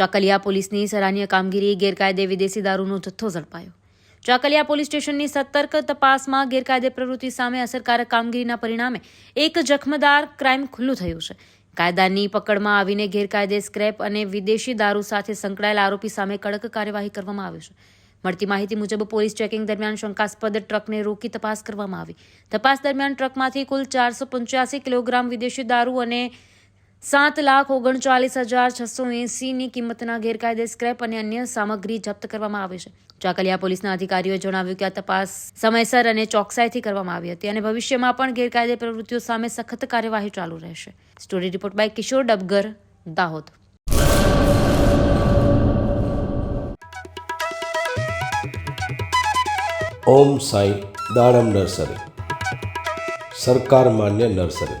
ચાકલિયા પોલીસની સરાહનીય કામગીરી ગેરકાયદે વિદેશી દારૂનો જથ્થો ઝડપાયો. ચાકલિયા પોલીસ સ્ટેશનની સતર્ક તપાસમાં ગેરકાયદે પ્રવૃત્તિ સામે અસરકારક કામગીરીના પરિણામે એક જખમદાર ક્રાઇમ ખુલ્લું થયું છે. કાયદાની પકડમાં આવીને ગેરકાયદે સ્ક્રેપ અને વિદેશી દારૂ સાથે સંકળાયેલા આરોપી સામે કડક કાર્યવાહી કરવામાં આવી છે. મળતી માહિતી મુજબ પોલીસ ચેકિંગ દરમિયાન શંકાસ્પદ ટ્રકને રોકી તપાસ કરવામાં આવી. તપાસ દરમિયાન ટ્રકમાંથી કુલ ચારસો પંચ્યાસી કિલોગ્રામ વિદેશી દારૂ અને સાત લાખ ઓગણચાલીસ હજાર છસો એંસીની કિંમતના ગેરકાયદે સ્ક્રેપ અને અન્ય સામગ્રી જપ્ત કરવામાં આવી છે. ચાકલિયા પોલીસના અધિકારીઓએ જણાવ્યું કે આ તપાસ સમયસર અને ચોકસાઈથી કરવામાં આવી હતી અને ભવિષ્યમાં પણ ગેરકાયદે પ્રવૃત્તિઓ સામે સખત કાર્યવાહી ચાલુ રહેશે. Story report by Kishor Dabgar, Dahod. Om Sai Dadam nursery. સરકાર માન્ય નર્સરી.